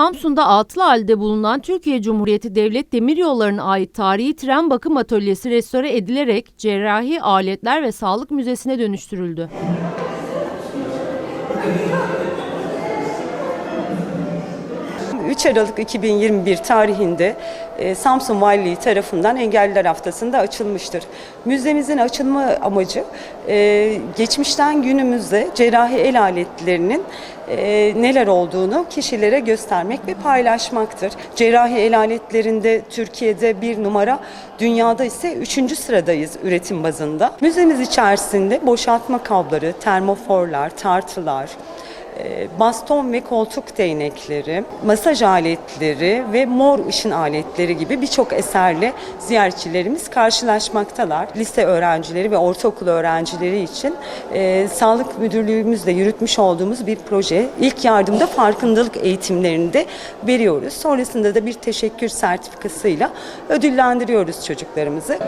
Samsun'da atıl halde bulunan Türkiye Cumhuriyeti Devlet Demiryolları'na ait tarihi tren bakım atölyesi restore edilerek cerrahi aletler ve sağlık müzesine dönüştürüldü. 3 Aralık 2021 tarihinde e, Samsun Valiliği tarafından Engelliler Haftası'nda açılmıştır. Müzemizin açılma amacı e, geçmişten günümüzde cerrahi el aletlerinin e, neler olduğunu kişilere göstermek ve paylaşmaktır. Cerrahi el aletlerinde Türkiye'de bir numara, dünyada ise üçüncü sıradayız üretim bazında. Müzemiz içerisinde boşaltma kabları, termoforlar, tartılar, baston ve koltuk değnekleri, masaj aletleri ve mor ışın aletleri gibi birçok eserle ziyaretçilerimiz karşılaşmaktalar. Lise öğrencileri ve ortaokul öğrencileri için e, Sağlık Müdürlüğümüzle yürütmüş olduğumuz bir proje. İlk yardımda farkındalık eğitimlerini de veriyoruz. Sonrasında da bir teşekkür sertifikasıyla ödüllendiriyoruz çocuklarımızı.